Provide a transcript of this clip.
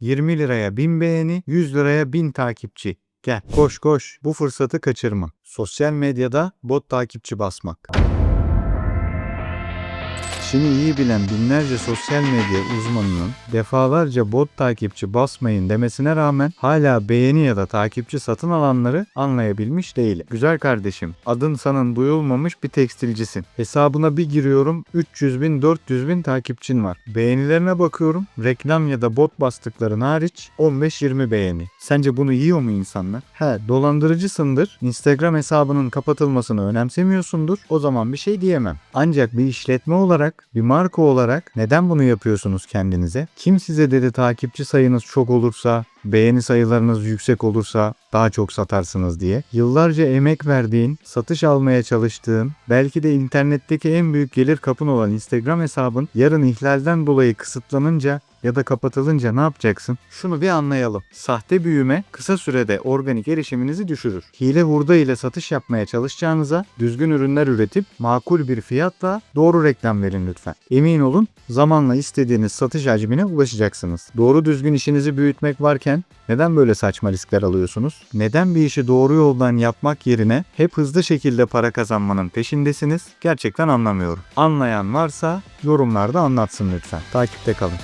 20 liraya 1000 beğeni, 100 liraya 1000 takipçi. Gel koş koş bu fırsatı kaçırma. Sosyal medyada bot takipçi basmak. İşini iyi bilen binlerce sosyal medya uzmanının defalarca bot takipçi basmayın demesine rağmen hala beğeni ya da takipçi satın alanları anlayabilmiş değilim. Güzel kardeşim, adın sanın duyulmamış bir tekstilcisin. Hesabına bir giriyorum 300 bin 400 bin takipçin var. Beğenilerine bakıyorum reklam ya da bot bastıkların hariç 15-20 beğeni. Sence bunu yiyor mu insanlar? He dolandırıcısındır. Instagram hesabının kapatılmasını önemsemiyorsundur. O zaman bir şey diyemem. Ancak bir işletme olarak, bir marka olarak neden bunu yapıyorsunuz kendinize? Kim size dedi takipçi sayınız çok olursa, beğeni sayılarınız yüksek olursa daha çok satarsınız diye. Yıllarca emek verdiğin, satış almaya çalıştığın, belki de internetteki en büyük gelir kapın olan Instagram hesabın yarın ihlalden dolayı kısıtlanınca ya da kapatılınca ne yapacaksın? Şunu bir anlayalım. Sahte büyüme kısa sürede organik erişiminizi düşürür. Hile hurda ile satış yapmaya çalışacağınıza düzgün ürünler üretip makul bir fiyatla doğru reklam verin lütfen. Emin olun zamanla istediğiniz satış hacmine ulaşacaksınız. Doğru düzgün işinizi büyütmek varken neden böyle saçma riskler alıyorsunuz? Neden bir işi doğru yoldan yapmak yerine hep hızlı şekilde para kazanmanın peşindesiniz? Gerçekten anlamıyorum. Anlayan varsa yorumlarda anlatsın lütfen. Takipte kalın.